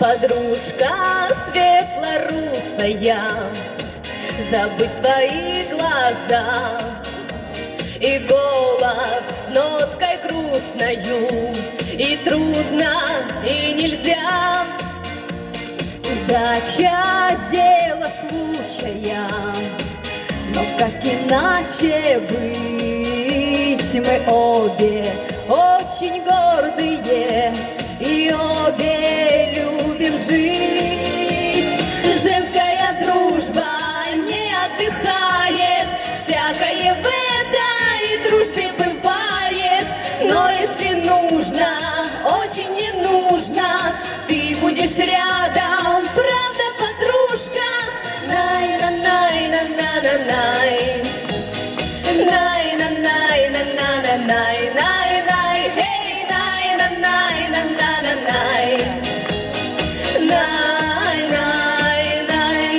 Подружка светлорусая Забыть твои глаза. И голос с ноткой грустною И трудно, и нельзя. Удача Но как иначе быть Мы обе очень гордые И обе любим жить. Женская дружба не отдыхает Всякое в этой дружбе бывает. Но если нужно, очень не нужно Ты будешь рядом, Най-на-най-на-на-на-най Най-на-най-на-на-на-най-най Эй, най-на-най-на-на-на-най Най-най-най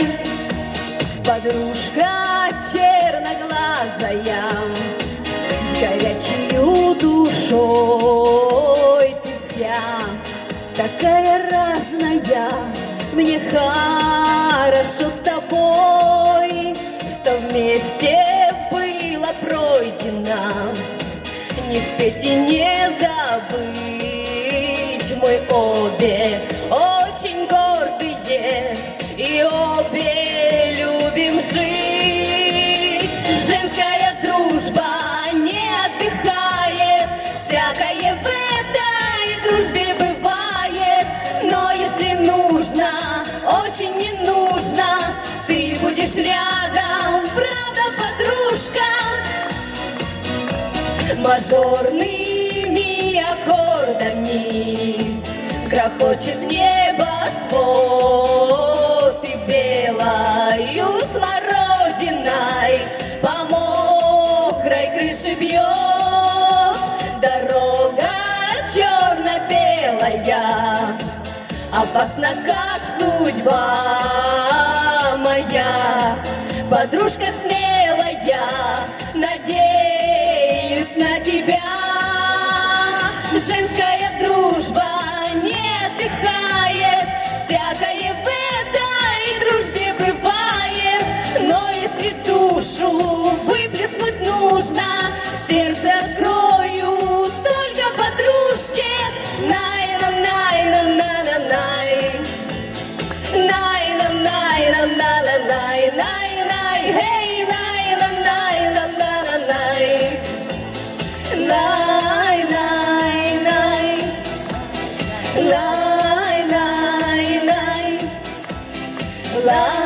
Подружка черноглазая С горячей душой Ты вся. Такая разная Мне хорошо с тобой вместе было пройдено. Не спеть и не забыть. Мы обе очень гордые И обе любим жить. Женская дружба не отдыхает Всякое в этой дружбе бывает. Но если нужно, очень не нужно Мажорными аккордами Грохочет небосвод И белою смородиной По мокрой крыше бьет. Дорога черно-белая Опасна, как судьба моя. Подружка смелая, на тебя Женская дружба не отдыхает Всякое в этой дружбе бывает Но если душу выплеснуть нужно Сердце открою только подружке Най-на-най-на-на-на-най Най-на-най-на-на-на-най-най, эй, най-на-най-на-на-на-на-най. Най-най-най, най.